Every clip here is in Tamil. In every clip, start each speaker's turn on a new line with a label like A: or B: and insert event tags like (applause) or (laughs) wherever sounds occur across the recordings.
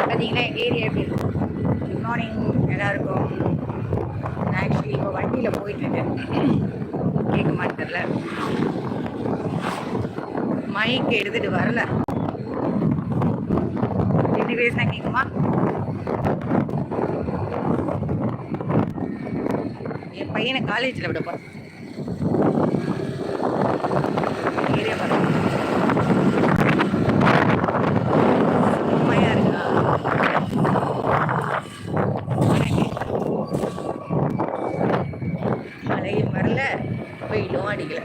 A: பார்த்தீங்கன்னா எங்கள் ஏரியா எப்படி இருக்கும் குட் மார்னிங் எல்லாருக்கும். நான் ஆக்சுவலி இப்போ வண்டியில் போயிட்டுருக்கேன். கேட்க மாட்டேர்ல மைக் எடுத்துட்டு வரல. எப்படி பேசினா கேட்குமா? என் பையனை காலேஜில் விட போகிறேன் ஏரியா பார்த்தேன் செம்மையா இருக்கா மழையும் வரல வெயிலும் அடிக்கல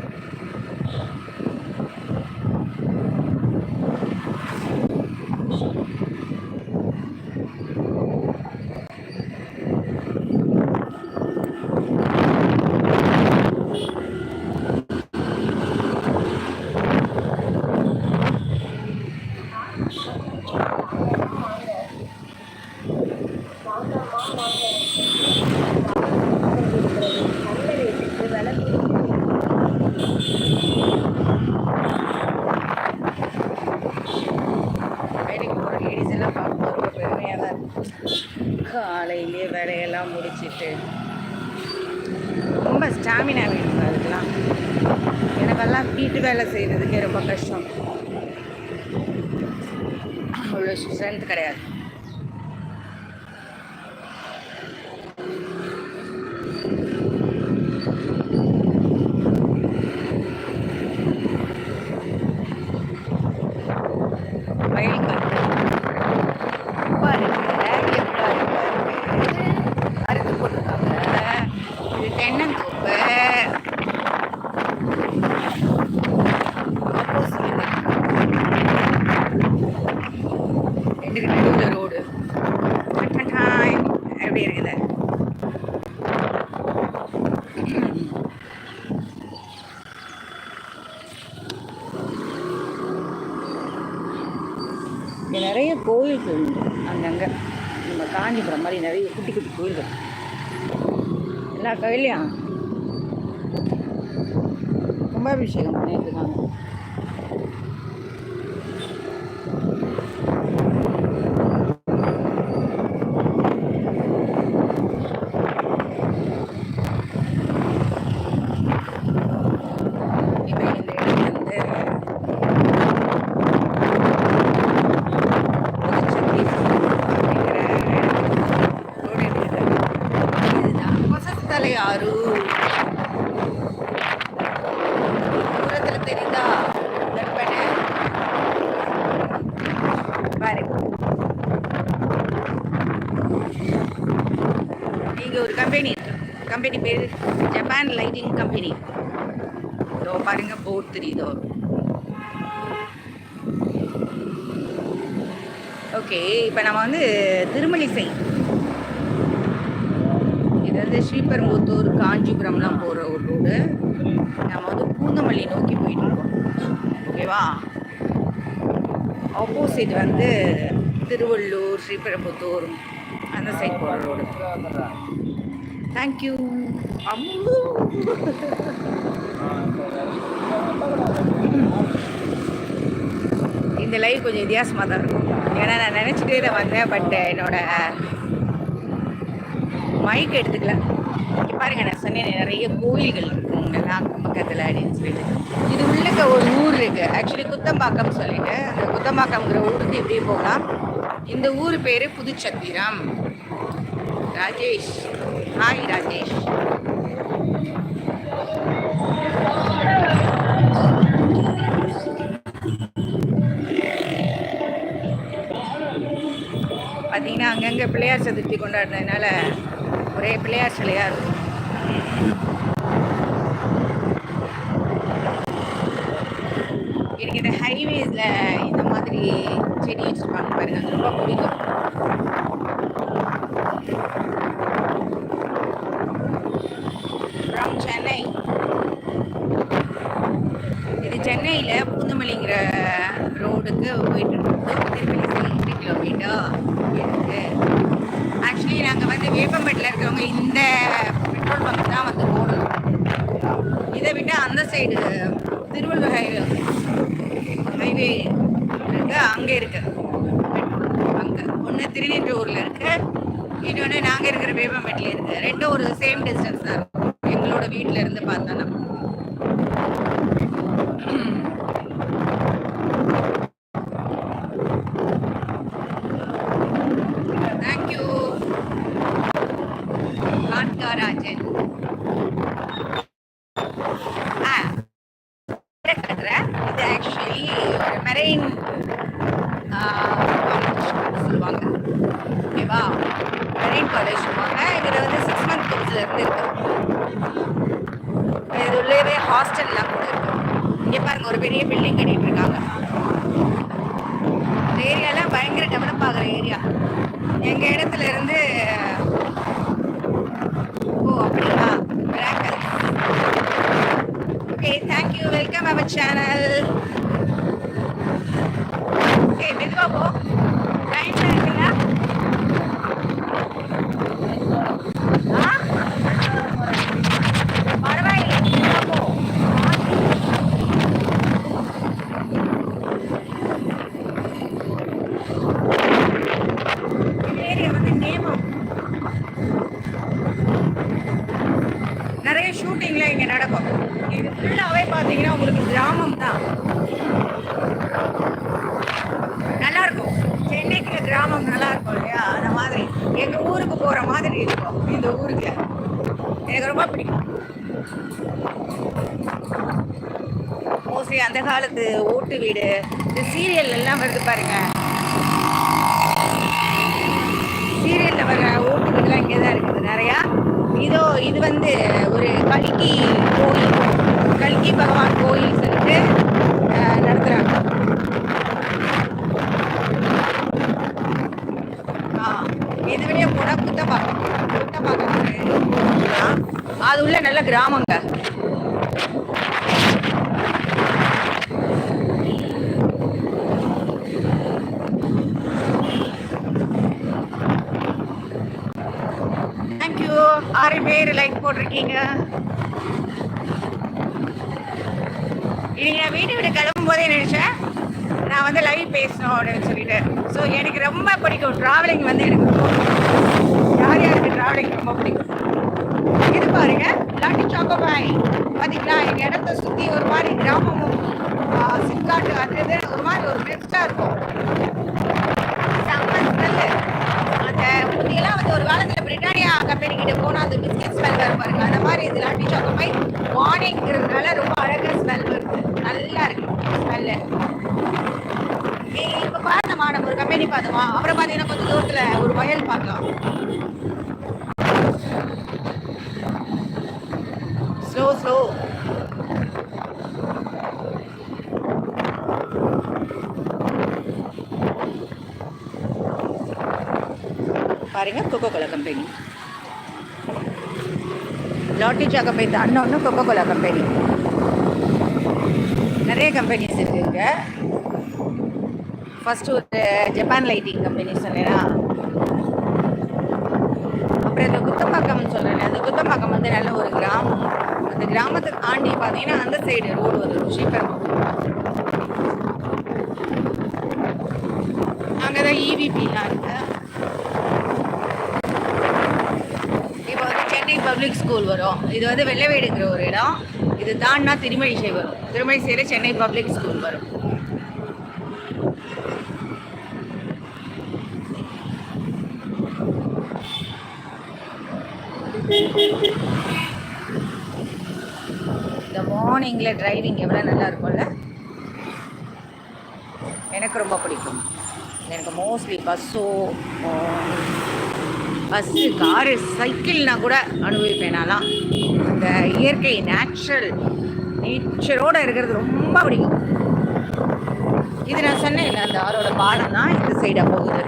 A: வேலைக்கு போகிற லேடிஸ் எல்லாம் பார்க்கும்போது ரொம்ப பெருமையாக தான் இருக்கும் காலையிலேயே வேலையெல்லாம் முடிச்சிட்டு ரொம்ப ஸ்டாமினா வேணும் அதுக்கெல்லாம் எனக்கெல்லாம் வீட்டு வேலை செய்கிறதுக்கே ரொம்ப கஷ்டம். அவ்வளோ ஸ்ட்ரென்த் கிடையாது வயல் காற்று ரொம்ப இருக்கு எவ்வளோ இருக்கு அறுத்து போட்டிருக்காங்க இது தென்னந்தோப்பு ஆப்போசிட் ரெண்டுக்கு நடுவில் ரோடு எப்படி இருக்குது இங்கே நிறைய கோயில்கள் உண்டு அங்கங்கே. நம்ம காஞ்சிபுரம் மாதிரி நிறைய குட்டி குட்டி கோயில்கள். எல்லா கோயிலையும் கும்பாபிஷேகம் பண்ணிட்டு இருக்காங்க இப்போ இந்த இடம் வந்து தலையாறு தூரத்துல தெரியுதா வெப்பனை பாரு நீங்க ஒரு கம்பெனி கம்பெனி பேர் ஜப்பான் கம்பெனி இதோ பாருங்க போர்ட் தெரியுதோ ஓகே இப்போ நம்ம வந்து திருமலிசை இது வந்து ஸ்ரீபெரும்புத்தூர் காஞ்சிபுரம்லாம் போகிற ஒரு ரோடு நம்ம வந்து பூந்தமல்லி நோக்கி போயிட்டு இருக்கோம் ஓகேவா ஆப்போசிட் வந்து திருவள்ளூர் ஸ்ரீபெரும்புத்தூர் அந்த சைட் போகிற ரோடு தேங்க்யூ அம்மு. இந்த லைவ் கொஞ்சம் வித்தியாசமாக தான் இருக்கும். ஏன்னா நான் நினச்சிட்டே தான் வந்தேன் பட் என்னோட மைக் எடுத்துக்கல. இங்க பாருங்க நான் சொன்னேன் நிறைய கோயில்கள் இருக்கும் இங்கெல்லாம் அக்கம் பக்கத்தில் அப்படின்னு சொல்லிட்டு. இது உள்ளக்க ஒரு ஊர் இருக்கு. ஆக்சுவலி குத்தம்பாக்கம் சொல்லிட்டு அந்த குத்தம்பாக்கம்ங்கிற ஊருக்கு இப்படியே போகலாம். இந்த ஊர் பேர் புதுச்சத்திரம். ராஜேஷ். ஹாய் ராஜேஷ். பார்த்தீங்கன்னா அங்கங்கே பிள்ளையார் சதுர்த்தி கொண்டாடுறதுனால ஒரே பிள்ளையார் சிலையாக இருக்கும். எனக்கு இந்த ஹைவேஸில் இந்த மாதிரி செடி வச்சுருப்பாங்க பாருங்க அது ரொம்ப பிடிக்கும் ஃப்ரம் சென்னை இது சென்னையில் பூந்தமல்லிங்கிற ரோடுக்கு போயிட்டு இருக்கோம் ரெண்டு கிலோமீட்டர் இருக்கு ஆக்சுவலி நாங்கள் வந்து வேப்பம்பேட்டில் இருக்கிறவங்க இந்த பெட்ரோல் பங்க் தான் வந்து போடணும் இதை விட்டு அந்த சைடு திருவள்ளூர் ஹைவே ஹைவே இருக்கு அங்கே இருக்கு. பெட்ரோல் அங்கே. ஒன்று திருநெற்றூரில் இருக்கு. இன்னொன்று நாங்கள் இருக்கிற வேப்பம்பேட்டில் இருக்கு. ரெண்டும் ஒரு சேம் டிஸ்டன்ஸ் தான் இருக்கும் எங்களோட வீட்டில் இருந்து பார்த்தோன்னா தேங்க்யூ காட்காராஜன் ஆ கட்டுறேன் இது ஆக்சுவலி ஒரு மெரெயின் சொல்லுவாங்க ஓகேவா மெரெயின் காலேஜ் சொல்லுவாங்க இதில் வந்து சிக்ஸ் மந்த் கோர்ஸில் இருந்து இருக்கு. இது உள்ளவே ஹாஸ்டல்லாம் கூட இருக்கு. இங்கே பாருங்க ஒரு பெரிய பில்டிங் கட்டிட்டு இருக்காங்க. இந்த ஏரியாலாம் பயங்கர டெவலப் ஆகிற ஏரியா எங்கள் இடத்துல இருந்து ஓ அப்படியா? Miracle okay thank you welcome our channel okay மெதுவாக போ டைம் இருக்குல்ல ஆ? பரவாயில்லை மெதுவா போ இந்த ஏரியா வந்து நேமம் நிறைய ஷூட்டிங்ல இங்க நடக்கும் இது ஃபுல்லாவே பாத்தீங்கன்னா உங்களுக்கு கிராமம் தான் நல்லா இருக்கும் சென்னைக்கு கிராமம் நல்லா இருக்கும் இல்லையா அந்த மாதிரி எங்க ஊருக்கு போற மாதிரி இருக்கும் இந்த ஊருக்கு எனக்கு ரொம்ப பிடிக்கும் மோஸ்ட்லி அந்த காலத்து ஓட்டு வீடு இந்த சீரியல் எல்லாம் வருது பாருங்க. சீரியல்ல வர ஓட்டு வீடுலாம் இங்கே தான் இருக்குது. நிறையா. இதோ இது வந்து ஒரு கல்கி கோயில். கல்கி பகவான் கோயில் சொல்லிட்டு நடத்துகிறாங்க நடத்துறாங்க. ஆ, இது வெளியே புத்தப்பாக்கம் புத்தப்பாக்கம் அது உள்ள நல்ல கிராமங்க தேங்க்யூ ஆறு பேர் லைக் போட்டிருக்கீங்க? இன்னைக்கு நான் வீட்டை விட்டு கிளம்பும் போதே நினைச்சேன் நான் வந்து லைவ் பேசணும் அப்படின்னு சொல்லிட்டு. ஸோ எனக்கு ரொம்ப பிடிக்கும் டிராவலிங் வந்து எனக்கு யார் யாருக்கு டிராவலிங் ரொம்ப பிடிக்கும்? இது பாருங்க லாட்டி சாக்கோபாய் பார்த்தீங்களா எங்கள் இடத்த சுற்றி ஒரு மாதிரி கிராமமும் ஆ, சிப்காட்டு அது இது ஒரு மாதிரி ஒரு பெஸ்ட்டாக இருக்கும். செம்ம ஸ்மெல்லு அந்த முந்தியெல்லாம் வந்து ஒரு காலத்தில் பிரிட்டானியா கம்பெனி கிட்ட போனால் அந்த பிஸ்கட் ஸ்மெல் வரும் பாருங்க. அந்த மாதிரி இது லாட்டி சாக்கோபாய் மார்னிங்கிறதுனால ரொம்ப அழகாக ஸ்மெல் வருது. நல்லா இருக்கு ஸ்மெல்லு இப்போ பார்த்தோமா நம்ம ஒரு கம்பெனி பார்த்தோமா அப்புறம் பார்த்தீங்கன்னா கொஞ்சம் தூரத்தில் ஒரு வயல் பார்க்கலாம். ஸ்லோ ஸ்லோ பாருங்க கொக்கோ கோலா கம்பெனி லாட்டி கம்பெனி தான். ஒன்று கொக்கோ கோலா கம்பெனி நிறைய கம்பெனிஸ் இருக்குங்க ஃபஸ்ட்டு ஒரு ஜப்பான் லைட்டிங் கம்பெனி சொன்னேன்னா அப்புறம் இந்த குத்தம்பாக்கம்னு சொல்றேன் அந்த குத்தம்பாக்கம் வந்து நல்ல ஒரு கிராமம். அந்த கிராமத்தை தாண்டி பார்த்தீங்கன்னா அந்த சைடு ரோடு வரும் ஸ்ரீபெரும்புதூர் அங்கே தான் இவிபிலாம் இருக்குது இப்போ வந்து சென்னை பப்ளிக் ஸ்கூல் வரும். இது வந்து வெள்ளவேடுங்கிற ஒரு இடம். இது தான்னா திருமழிசை வரும். திருமழிசையில் சென்னை பப்ளிக் ஸ்கூல் வரும். இந்த மார்னிங்கில் டிரைவிங் எவ்வளோ நல்லா இருக்கும்ல? எனக்கு ரொம்ப பிடிக்கும். எனக்கு மோஸ்ட்லி பஸ்ஸோ பஸ்ஸு காரு சைக்கிள்னா கூட அனுபவிப்பேன் நான்லாம் இந்த இயற்கை நேச்சுரல் நேச்சரோடு இருக்கிறது ரொம்ப பிடிக்கும். இது நான் சொன்னேன் இல்லை அந்த ஆரோட பாடம் தான் இந்த சைடாக போகுது.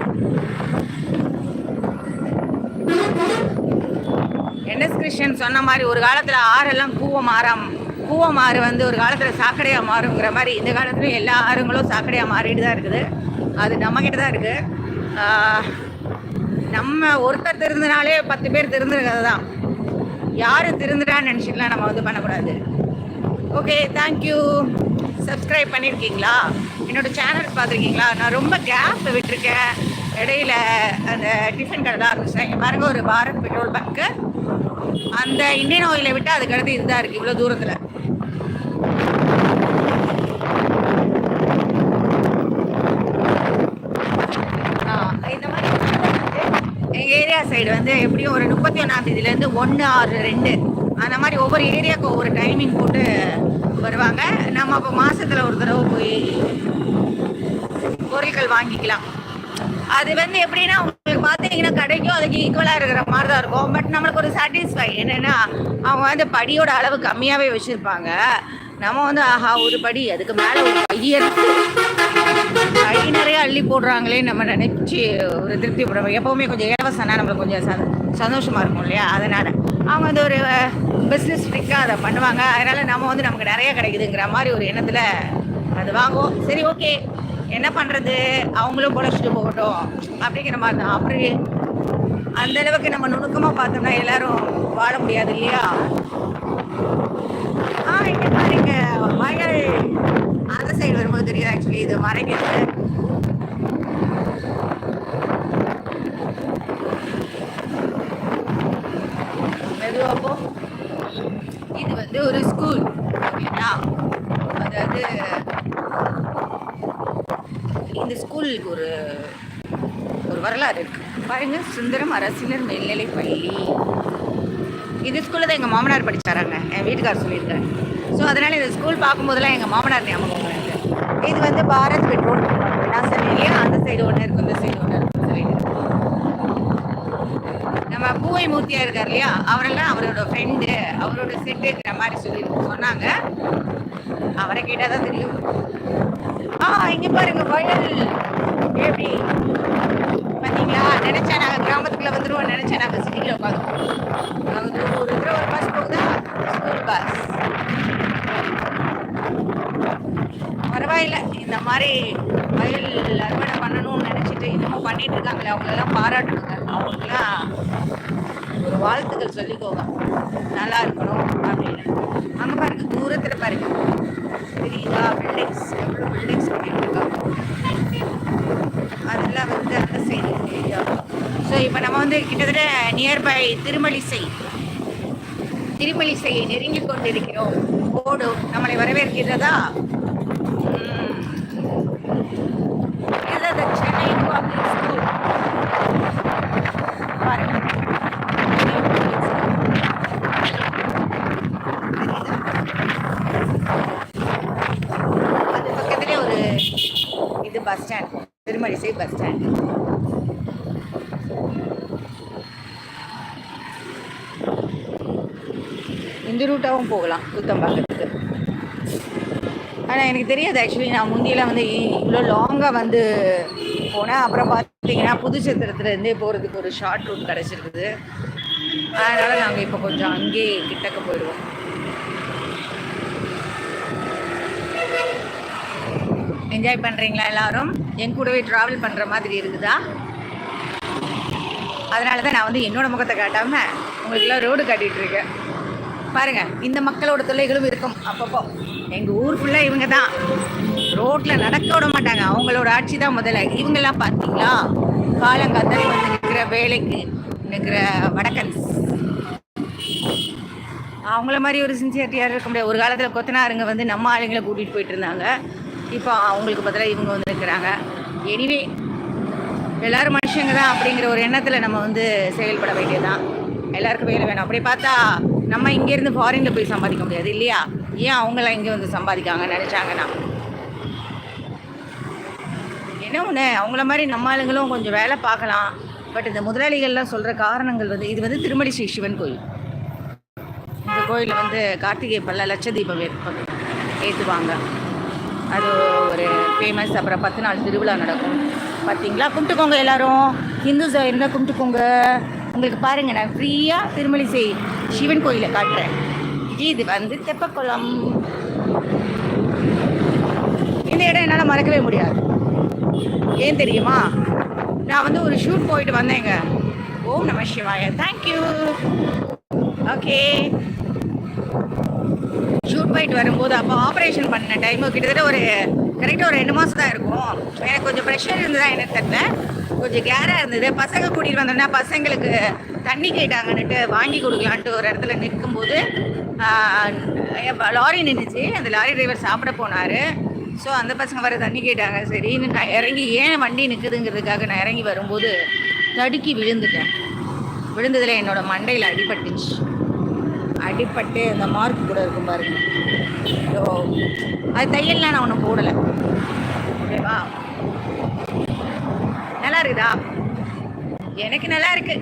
A: என்எஸ் கிருஷ்ணன் சொன்ன மாதிரி ஒரு காலத்தில் ஆறெல்லாம் பூவை மாறாம். கூவம் ஆறு வந்து ஒரு காலத்தில் சாக்கடையாக மாறுங்கிற மாதிரி இந்த காலத்துலையும் எல்லா ஆறுங்களும் சாக்கடையாக மாறிட்டு தான் இருக்குது. அது நம்மக்கிட்ட தான் இருக்குது நம்ம ஒருத்தர் திருந்தினாலே பத்து பேர் திருந்துருக்கிறது தான் யார் திருந்துட்டான்னு நினச்சிக்கலாம் நம்ம வந்து பண்ணக்கூடாது. ஓகே தேங்க்யூ சப்ஸ்கிரைப் பண்ணியிருக்கீங்களா என்னோட சேனல் பார்த்துருக்கீங்களா? நான் ரொம்ப கேப் விட்டுருக்கேன். இடையில அந்த டிஃபன் கடை தான் ஆரம்பிச்சிட்டாங்க பாருங்க ஒரு பாரத் பெட்ரோல் பங்க்கு அந்த இந்தியன் ஆயிலை விட்டு அதுக்கடுத்து இதுதான் இருக்குது இவ்வளோ தூரத்தில் இந்த மாதிரி எங்கள் ஏரியா சைடு வந்து எப்படியும் ஒரு முப்பத்தி ஒன்றாம் தேதியிலேருந்து ஒன்று ஆறு ரெண்டு. அந்த மாதிரி ஒவ்வொரு ஏரியாவுக்கு ஒவ்வொரு டைமிங் போட்டு வருவாங்க. நம்ம அப்போ மாதத்தில் ஒரு தடவை போய் பொருட்கள் வாங்கிக்கலாம். அது வந்து எப்படின்னா உங்களுக்கு பார்த்தீங்கன்னா கிடைக்கும் அதுக்கு ஈக்குவலாக இருக்கிற மாதிரி தான் இருக்கும். பட் நம்மளுக்கு ஒரு சாட்டிஸ்ஃபை என்னென்னா அவங்க வந்து படியோட அளவு கம்மியாகவே வச்சுருப்பாங்க. நம்ம வந்து ஆஹா ஒரு படி அதுக்கு மேலே ஒரு பையன். கை நிறைய அள்ளி போடுறாங்களே நம்ம நினைச்சு ஒரு திருப்தி படுவோம் எப்பவுமே கொஞ்சம் இலவசம்னா நம்மளுக்கு கொஞ்சம் சந்த- சந்தோஷமா இருக்கும் இல்லையா? அதனால அவங்க வந்து ஒரு பிஸ்னஸ் ட்ரிக்காக அதை பண்ணுவாங்க. அதனால நம்ம வந்து நமக்கு நிறைய கிடைக்குதுங்கிற மாதிரி ஒரு எண்ணத்துல அது வாங்குவோம். சரி ஓகே என்ன பண்றது? அவங்களும் பொழைச்சிட்டு போகட்டும். அப்படிங்கிற மாதிரி தான். அப்படி அந்த அளவுக்கு நம்ம நுணுக்கமா பார்த்தோம்னா எல்லாரும் வாழ முடியாது இல்லையா? ஆ இங்க பாருங்க. வயல் அந்த சைடு வரும்போது தெரியும் ஆக்சுவலி இது மறைக்கிறது மெதுவா இது வந்து ஒரு ஸ்கூல் ஓகேங்களா அதாவது இந்த ஸ்கூலுக்கு ஒரு ஒரு வரலாறு இருக்கு. பாருங்க சுந்தரம் அரசினர் மேல்நிலை பள்ளி. இந்த ஸ்கூலில் தான் எங்கள் மாமனார் படிச்சாராங்க. என் வீட்டுக்கார் சொல்லியிருக்காரு. ஸோ அதனால் இந்த ஸ்கூல் பார்க்கும்போதெல்லாம் எங்கள் மாமனார் ஞாபகம் வருது. இது வந்து பாரத் பெட்ரோல் நான் சொன்னேன் இல்லையா? அந்த சைடு ஒன்று இருக்கும் இந்த சைடு ஒன்று இருக்கும் சொல்லிட்டு. நம்ம பூவை மூர்த்தியாக இருக்கார் இல்லையா? அவரெல்லாம் அவரோட ஃப்ரெண்டு அவரோட செட்டுங்கிற மாதிரி சொல்லி சொன்னாங்க. அவரை கேட்டால் தான் தெரியும். ஆ இங்கே பாருங்க வயல் எப்படி? பார்த்தீங்களா நினைச்சா நாங்கள் கிராமத்துக்குள்ளே வந்துடுவோம் நினைச்சா நாங்கள் சிட்டியில் உட்காந்துருவோம் நாங்கள் ஒரு தடவை ஒரு பஸ் பஸ் பரவாயில்ல. இந்த மாதிரி வயல் அறுவடை பண்ணணும்னு நினைச்சிட்டு இன்னமும் பண்ணிட்டு இருக்காங்களே அவங்களெல்லாம் பாராட்டுங்க. அவங்களுக்குலாம் ஒரு வாழ்த்துக்கள் சொல்லிக்கோங்க. நல்லா இருக்கணும் அப்படின்னு. அங்கே பாருங்க தூரத்தில் பாருங்க. தெரியுதா? பில்டிங்ஸ் எவ்வளோ பில்டிங்ஸ் பண்ணிட்டு இருக்காங்க அதெல்லாம் வந்து அந்த சைடு ஸோ இப்போ நம்ம வந்து கிட்டத்தட்ட நியர்பை திருமலிசை திருமலிசையை நெருங்கிக் கொண்டிருக்கிறோம். ஓடு நம்மளை வரவேற்கிறதா ம். இதுதான் the சென்னை public school. பாருங்க. Chennai public school. தெரியுதா? அது பக்கத்துலேயே ஒரு இது bus stand Thirumazhisai bus stand இந்த ரூட்டாகவும் போகலாம் குத்தம்பாக்கத்துக்கு ஆனால் எனக்கு தெரியாது ஆக்சுவலி நான் முந்தியெல்லாம் வந்து இவ்வளோ லாங்காக வந்து போனேன். அப்புறம் பார்த்தீங்கன்னா புதுச்சத்திரத்துலேருந்தே போகிறதுக்கு ஒரு ஷார்ட் ரூட் கிடச்சிருக்குது. அதனால் நாங்கள் இப்போ கொஞ்சம் அங்கேயே கிட்டக்க போயிடுவோம். என்ஜாய் பண்ணுறீங்களா எல்லாரும்? என் கூடவே ட்ராவல் பண்ணுற மாதிரி இருக்குதா? அதனால தான் நான் வந்து என்னோடய முகத்தை காட்டாமல் உங்களுக்குலாம் ரோடு காட்டிகிட்ருக்கேன் பாருங்கள் பாருங்க இந்த மக்களோட தொல்லைகளும் இருக்கும். அப்பப்போ எங்கள் ஊர் ஃபுல்லாக இவங்க தான் ரோட்டில் நடக்க விட மாட்டாங்க. அவங்களோட ஆட்சி தான் முதல்ல. இவங்கெல்லாம் பார்த்தீங்களா? காலங்காத்தாலே வந்து நிற்கிற வேலைக்கு நிற்கிற வடக்கன்ஸ் அவங்கள மாதிரி ஒரு சின்சியரிட்டியாக இருக்க முடியாது. ஒரு காலத்தில் கொத்தனாருங்க வந்து நம்ம ஆளுங்களை கூட்டிகிட்டு போயிட்டு இருந்தாங்க. இப்போ அவங்களுக்கு பதிலாக இவங்க வந்து இருக்கிறாங்க எனிவே எல்லாரும் மனுஷங்க தான் அப்படிங்கிற ஒரு எண்ணத்தில் நம்ம வந்து செயல்பட வேண்டியதுதான். எல்லாருக்கும் வேலை வேணும். அப்படி பார்த்தா நம்ம இங்கேருந்து ஃபாரினில் போய் சம்பாதிக்க முடியாது இல்லையா? ஏன் அவங்களாம் இங்கே வந்து சம்பாதிக்காங்க நினச்சாங்கன்னா? என்ன ஒன்று அவங்கள மாதிரி நம்ம ஆளுங்களும் கொஞ்சம் வேலை பார்க்கலாம். பட் இந்த முதலாளிகள்லாம் சொல்கிற காரணங்கள் வந்து இது வந்து திருமணி ஸ்ரீ சிவன் கோயில். இந்த கோயிலில் வந்து கார்த்திகை பல்ல லட்சதீபம் ஏற்றுவாங்க அது ஒரு ஃபேமஸ் அப்புறம் பத்து நாள் திருவிழா நடக்கும். பார்த்தீங்களா கும்பிட்டுக்கோங்க எல்லாரும். ஹிந்துஸ் இருந்தால் கும்பிட்டுக்கோங்க. உங்களுக்கு பாருங்க நான் ஃப்ரீயாக திருமலிசை சிவன் கோயிலை காட்டுறேன். இது வந்து தெப்பக்குளம். இந்த இடம் என்னால் மறக்கவே முடியாது. ஏன் தெரியுமா? நான் வந்து ஒரு ஷூட் போயிட்டு வந்தேங்க. ஓம் நம சிவாய. தேங்க்யூ ஓகே ஷூட் போயிட்டு வரும்போது அப்போ ஆப்ரேஷன் பண்ண டைமு கிட்டத்தட்ட ஒரு கரெக்டாக ஒரு ரெண்டு மாதம் தான் இருக்கும். எனக்கு கொஞ்சம் ப்ரெஷர் இருந்ததா எனக்கு தெரியல. கொஞ்சம் கேராக இருந்தது. பசங்க கூட்டிகிட்டு வந்தோன்னா பசங்களுக்கு தண்ணி கேட்டாங்கன்னுட்டு வாங்கி கொடுக்கலான்ட்டு ஒரு இடத்துல நிற்கும்போது லாரி நின்றுச்சு அந்த லாரி டிரைவர் சாப்பிட போனார். ஸோ அந்த பசங்க வர தண்ணி கேட்டாங்க. சரின்னு நான் இறங்கி ஏன் வண்டி நிற்குதுங்கிறதுக்காக நான் இறங்கி வரும்போது தடுக்கி விழுந்துட்டேன். விழுந்ததில் என்னோட மண்டையில் அடிபட்டுச்சு. அடிப்பட்டு அந்த மார்க் கூட இருக்கும் பாருங்க. ஸோ அது தையல்லாம் நான் ஒன்றும் போடலை. ஓகேவா நல்லா இருக்குதா எனக்கு நல்லா இருக்கு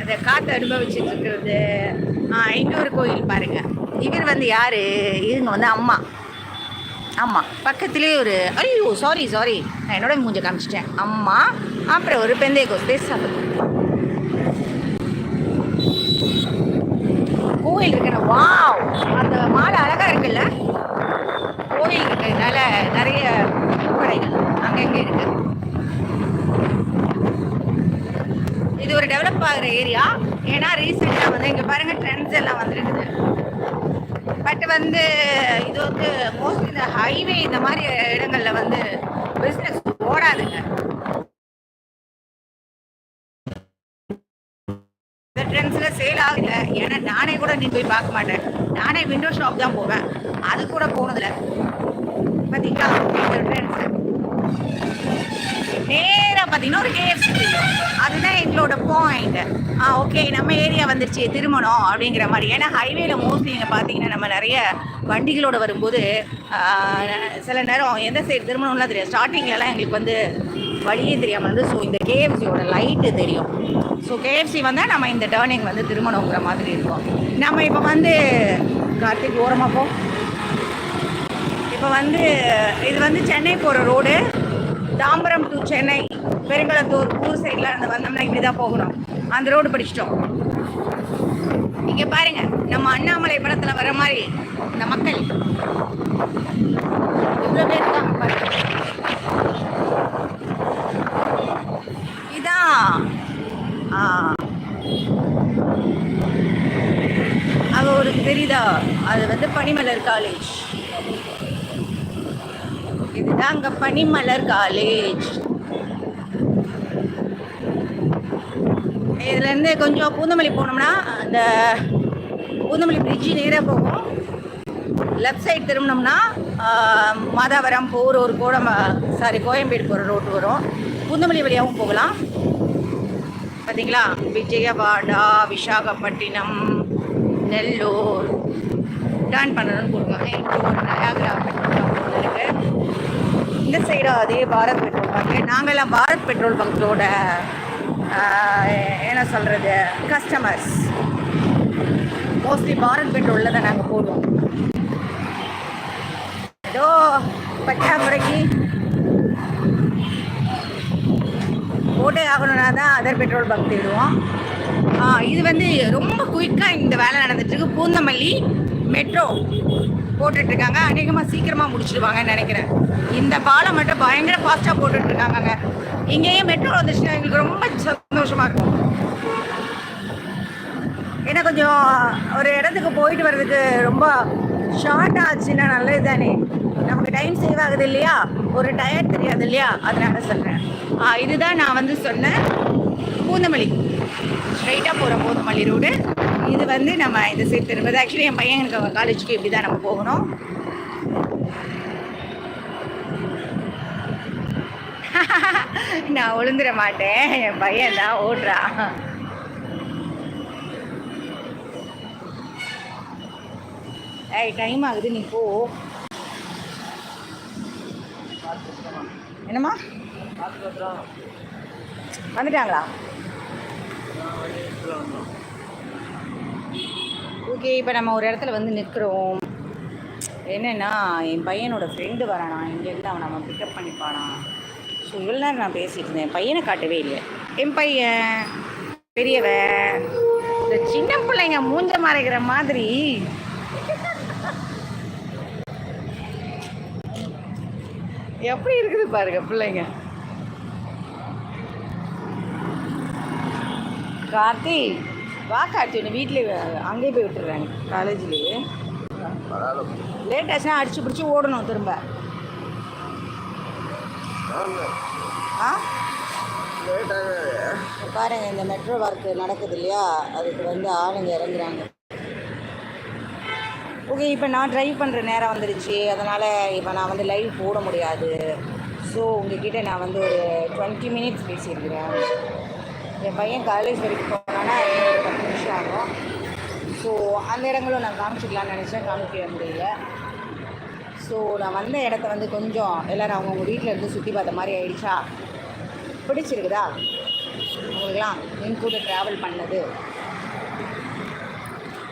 A: அந்த காற்று அனுபவிச்சுட்டு இருக்கிறது ஆ இன்னொரு கோயில் பாருங்க. இவர் வந்து யாரு? இவங்க வந்து அம்மா. ஆமாம் பக்கத்துலேயே ஒரு ஐயோ சாரி சாரி நான் என்னோட மூஞ்சை காமிச்சிட்டேன். அம்மா அப்புறம் ஒரு பெந்தைய கோஸ். பேசாது கோயில் இருக்கிற வாவ் அந்த மாலை அழகாக இருக்குல்ல கோயில் இருக்கிறதுனால நிறைய கடைகள் அங்கங்கே இருக்கு இது ஆகிற ஏரியா. ஏன்னா ரீசெண்டாக வந்து இங்கே பாருங்க ட்ரெண்ட்ஸ் எல்லாம் வந்துருக்குது. பட் வந்து இது வந்து மோஸ்ட்லி இந்த ஹைவே இந்த மாதிரி இடங்கள்ல வந்து பிஸ்னஸ் ஓடாதுங்க. இந்த ட்ரெண்ட்ஸில் சேல் ஆகல. ஏன்னா நானே கூட நீ போய் பார்க்க மாட்டேன். நானே விண்டோ ஷாப் தான் போவேன். அது கூட போனதில்ல. பார்த்தீங்களா இந்த ட்ரெண்ட்ஸ் நேராக பார்த்தீங்கன்னா ஒரு கேஎஃப்சி எங்களோட பாயிண்ட் ஆ ஓகே நம்ம ஏரியா வந்துருச்சு திருமணம் அப்படிங்கிற மாதிரி. ஏன்னா ஹைவேல மோஸ்ட்லி நீங்கள் பார்த்தீங்கன்னா நம்ம நிறைய வண்டிகளோட வரும்போது சில நேரம் எந்த சைடு திருமணம்லாம் தெரியும் ஸ்டார்டிங்லலாம் எங்களுக்கு வந்து வழியே தெரியாமல் வந்து ஸோ இந்த கேஎஃப்சியோட லைட்டு தெரியும். ஸோ கேஎஃப்சி வந்தால் நம்ம இந்த டேர்னிங் வந்து திருமணங்கிற மாதிரி இருக்கும். நம்ம இப்போ வந்து கார்த்திக் ஓரமாக போ. இப்போ வந்து இது வந்து சென்னை போகிற ரோடு தாம்பரம் டு சென்னை பெருங்களத்தூர் ஊர் சைடில் இருந்து வந்தோம்னா இப்படி தான் போகணும். அந்த ரோடு படிச்சிட்டோம். இங்கே பாருங்க நம்ம அண்ணாமலை படத்தில் வர மாதிரி இந்த மக்கள். இவ்வளோ பேர் இருக்காங்க பாருங்க. இதான் அவ அது ஒரு தெரியுதா அது வந்து பனிமலர் காலேஜ் நாங்கள் அங்க பனிமலர் காலேஜ் இதுல இருந்து கொஞ்சம் பூந்தமல்லி போனோம்னா அந்த பூந்தமல்லி பிரிட்ஜு நேராக போகும் லெஃப்ட் சைடு திரும்பினோம்னா ஆஹ், மாதாவரம் போரூர் கோடம் சாரி கோயம்பேடு போகிற ரோட்டு வரும். பூந்தமல்லி வழியாகவும் போகலாம். பார்த்தீங்களா விஜயவாடா விசாகப்பட்டினம் நெல்லூர். டர்ன் பண்ணணும்னு கொடுங்க நயாகரா பெட்ரோல் பங்க் ஒன்று இருக்கு இந்த சைடு அதே பாரத் பெட்ரோல் பங்க். நாங்கள்லாம் பாரத் பெட்ரோல் பங்க்கோட என்ன சொல்கிறது கஸ்டமர்ஸ் மோஸ்ட்லி பாரத் பெட்ரோலில் தான் நாங்கள் போடுவோம். ஏதோ பற்றாக்குறைக்கு போட்டே ஆகணும்னா தான் அதர் பெட்ரோல் பங்க் தேடுவோம். இது வந்து ரொம்ப குயிக்காக இந்த வேலை நடந்துட்டுருக்கு பூந்தமல்லி மெட்ரோ. போட்டுட்டு இருக்காங்க அநேகமாக சீக்கிரமாக முடிச்சிடுவாங்கன்னு நினைக்கிறேன். இந்த பாலம் மட்டும் பயங்கர ஃபாஸ்ட்டாக போட்டுட்டு இருக்காங்கங்க இங்கேயே மெட்ரோ வந்துச்சுன்னா எங்களுக்கு ரொம்ப சந்தோஷமா இருக்கும். ஏன்னா கொஞ்சம் ஒரு இடத்துக்கு போயிட்டு வர்றதுக்கு ரொம்ப ஷார்ட் ஆச்சுன்னா நல்லது தானே நமக்கு டைம் சேவ் ஆகுது இல்லையா? ஒரு டயர் தெரியாது இல்லையா? அதனால சொல்கிறேன் இதுதான் நான் வந்து சொன்னேன் பூந்தமல்லி. ஸ்ட்ரைட்டாக போகிற பூந்தமல்லி ரோடு இது வந்து நம்ம இந்த சைடு திரும்பது ஆக்சுவலி என் பையனுக்கு காலேஜுக்கு இப்படி தான் நம்ம போகணும். (laughs) நான் ஒழுந்துட மாட்டேன். என் பையன் தான் ஓடுறான் ஏய் டைம் ஆகுது நீ போ. என்னம்மா? வந்துட்டாங்களா? ஓகே இப்போ நம்ம ஒரு இடத்துல வந்து நிற்கிறோம். என்னென்னா என் பையனோட ஃப்ரெண்டு வரானா இங்கேருந்து அவன் நம்ம பிக்கப் பண்ணிப்பானா? ஸோ இவ்வளோ நேரம் நான் பேசிகிட்டு இருந்தேன். என் பையனை காட்டவே இல்லை. என் பையன் பெரியவ இந்த சின்ன பிள்ளைங்க மூஞ்ச மறைக்கிற மாதிரி. எப்படி இருக்குது பாருங்க பிள்ளைங்க. கார்த்தி வா கார்த்தி உன்னை வீட்டில் அங்கேயே போய் விட்டுறாங்க காலேஜ்லேயே. லேட் ஆச்சுன்னா அடிச்சு பிடிச்சி ஓடணும் திரும்ப. ஆ? பாருங்க இந்த மெட்ரோ ஒர்க் நடக்குது இல்லையா? அதுக்கு வந்து ஆளுங்க இறங்குறாங்க. ஓகே இப்போ நான் ட்ரைவ் பண்ணுற நேரம் வந்துடுச்சு அதனால் இப்போ நான் வந்து லைவ் போட முடியாது. ஸோ உங்ககிட்ட நான் வந்து ஒரு டுவெண்ட்டி மினிட்ஸ் பேசியிருக்கிறேன். என் பையன் காலேஜ் வரைக்கும் போனான்னா இன்னும் ஆகும் ஸோ அந்த இடங்களும் நான் காமிச்சிக்கலாம்னு நினச்சேன். காமிக்க முடியல. ஸோ நான் வந்த இடத்த வந்து கொஞ்சம் எல்லோரும் அவங்கவுங்க வீட்டில் இருந்து சுற்றி பார்த்த மாதிரி ஆயிடுச்சா? பிடிச்சிருக்குதா? உங்களுக்குலாம் என் கூட ட்ராவல் பண்ணது.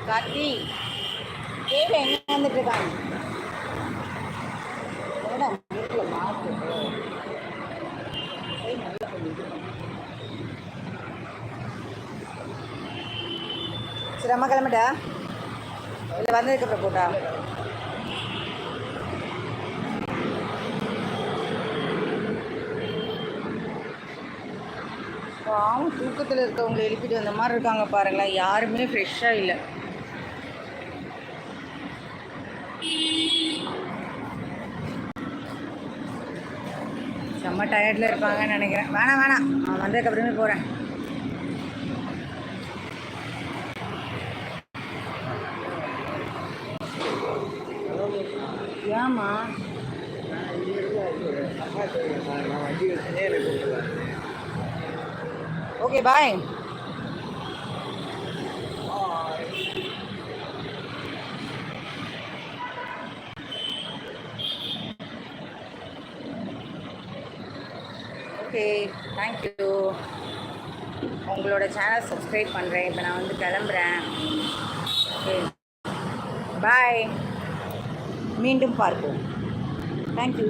A: கார்த்தி தேவை எங்கே வந்துட்டுருக்காங்க இருக்காங்க என்னடா வீட்டில் மார்க்கு சரி, நல்லா பண்ணிட்டு இருக்காங்க. சரி அம்மா கிளம்பிட்டா இல்லை வந்ததுக்கப்புறம் போட்டா பாவம் தூக்கத்தில் இருக்கவங்க எழுப்பிட்டு வந்த மாதிரி இருக்காங்க பாருங்களேன். யாருமே ஃப்ரெஷ்ஷாக இல்லை. செம்ம டயர்டில் இருப்பாங்கன்னு நினைக்கிறேன். வேணாம் வேணாம். நான் வந்ததுக்கப்புறமே போகிறேன் ஏமா okay bye okay thank you உங்களோட சேனல் சப்ஸ்கிரைப் பண்ணுறேன் இப்போ நான் வந்து கிளம்புறேன். ஓகே பாய் மீண்டும் பார்ப்போம். தேங்க்யூ